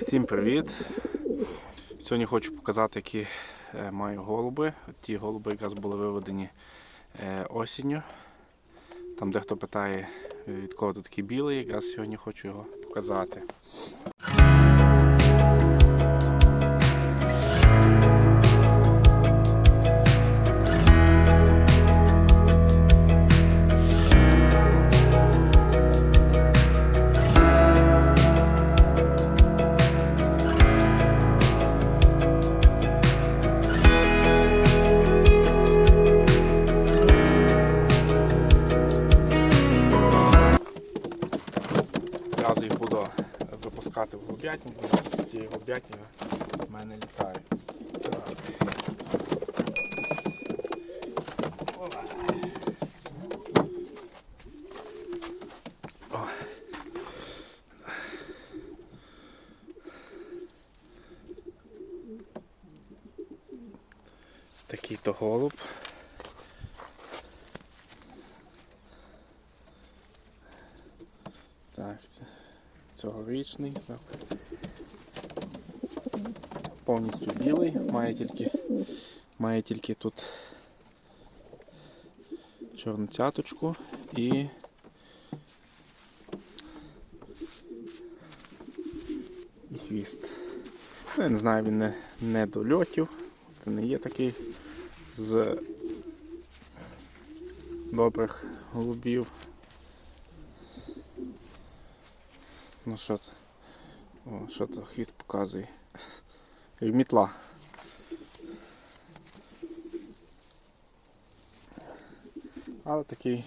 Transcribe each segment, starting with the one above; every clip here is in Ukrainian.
Всім привіт! Сьогодні хочу показати, які е, маю голуби. Ті голуби якраз були виведені е, осінню. Там дехто питає, е, від кого тут такий білий, якраз сьогодні хочу його показати. Голубятні в мене літають. Так. Такий то голуб. Так, це цьогорічний. Повністю білий, має тільки тут чорну цяточку і і хвіст. Ну, Я не знаю, він не, не до льотів. Це не є такий з добрих голубів. Ну що це? О, що це хвіст показує? Як мітла. Але такий.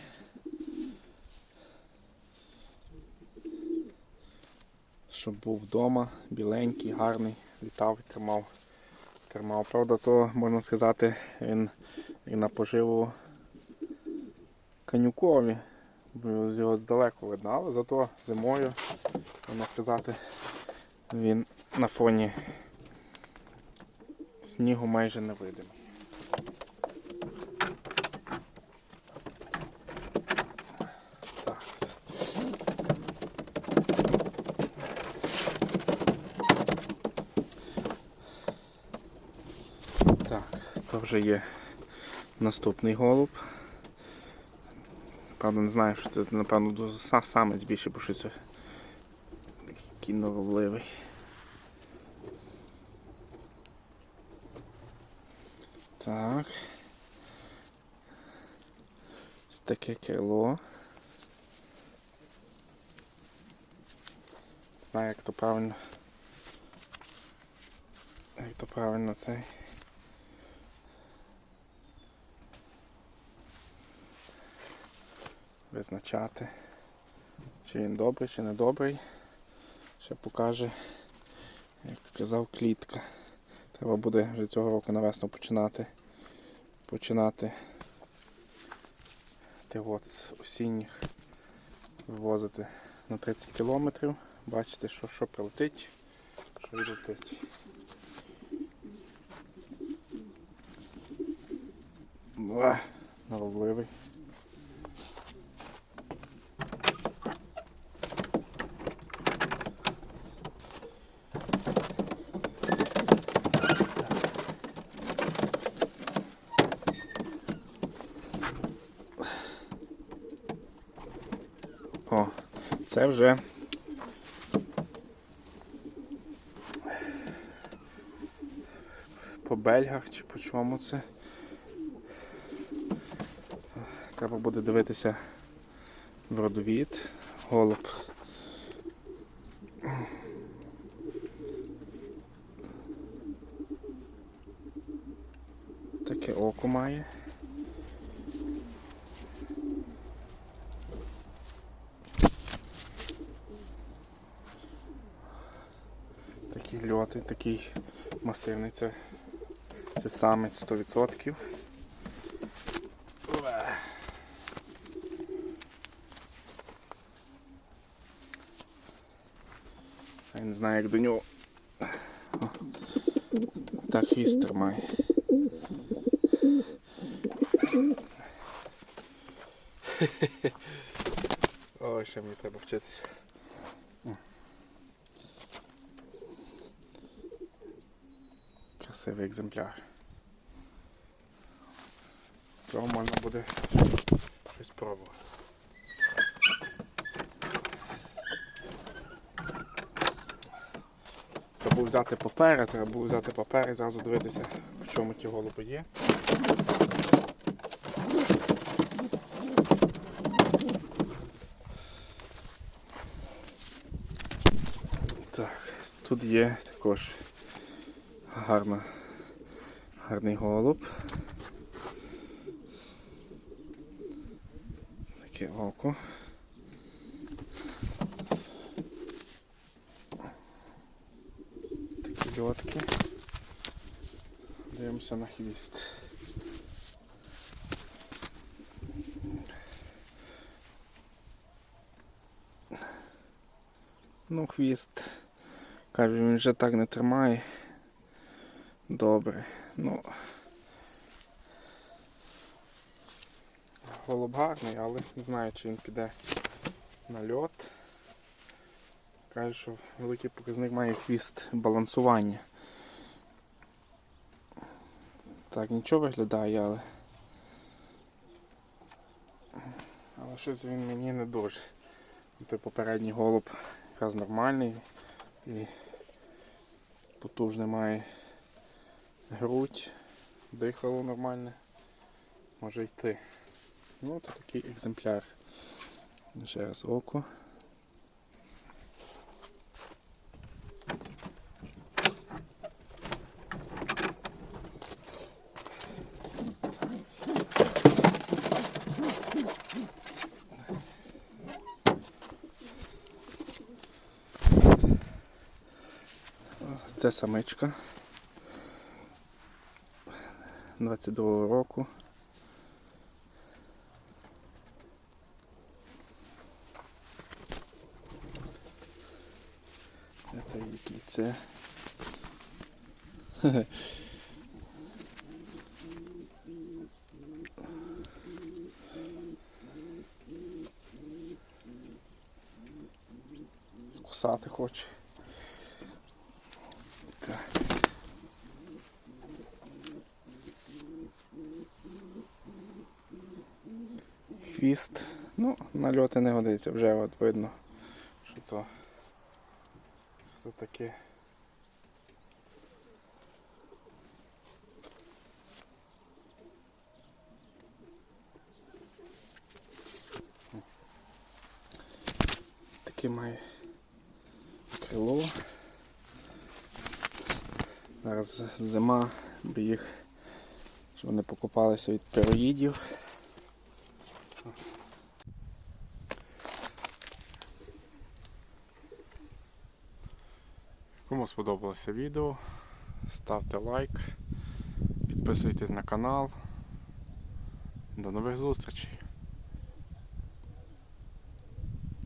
Щоб був вдома, біленький, гарний, літав і тримав. Тримав. Правда, то можна сказати, він, він на поживу канюкові. Бо з його здалеку видно, але зато зимою, можна сказати, він на фоні снігу майже не. Так, то вже є наступний голуб. Правда, не знаю, що це, напевно, самець більше, бо щось такий кінноробливий. Так. Таке крило. Знаю, як то правильно. Як то правильно цей. визначати, чи він добрий, чи не добрий. Ще покаже, як казав, клітка. Треба буде вже цього року на весну починати починати ти от з осінніх вивозити на 30 кілометрів. Бачите, що, що прилетить, що відлетить. Уah, Норовливий. О, це вже по бельгах чи по чому це. Треба буде дивитися в родовід, голуб. Таке око має. Такий льотий, такий масивний, це, це самець 100%. Уе. Я не знаю як до нього. О, Так хвіст тримає. Ой, ще мені треба вчитися. Красивий екземпляр. Цього можна буде щось пробувати. Забув взяти папери, треба було взяти папери і зразу дивитися, в чому ті голуби є. Так, тут є також гарна, гарний голуб. Таке око. Такі льотки. Дивимося на хвіст. Ну, хвіст. Кажу, він вже так не тримає. Добре. Ну. Голуб гарний, але не знаю, чи він піде на льот. Каже, що великий показник має хвіст балансування. Так, нічого виглядає, але. Але щось він мені не дуже. Той попередній голуб якраз нормальний і потужний має грудь, дихало нормальне, може йти. Ну, це такий екземпляр. Ще раз око. Це самичка 22 року. Це її кільце. Кусати хоче. Хвіст. Ну, на льоти не годиться, вже от видно, що то, що таке. Таке має крило. Зараз зима, бо їх, щоб вони покупалися від пироїдів. Кому сподобалося відео, ставте лайк, підписуйтесь на канал. До нових зустрічей!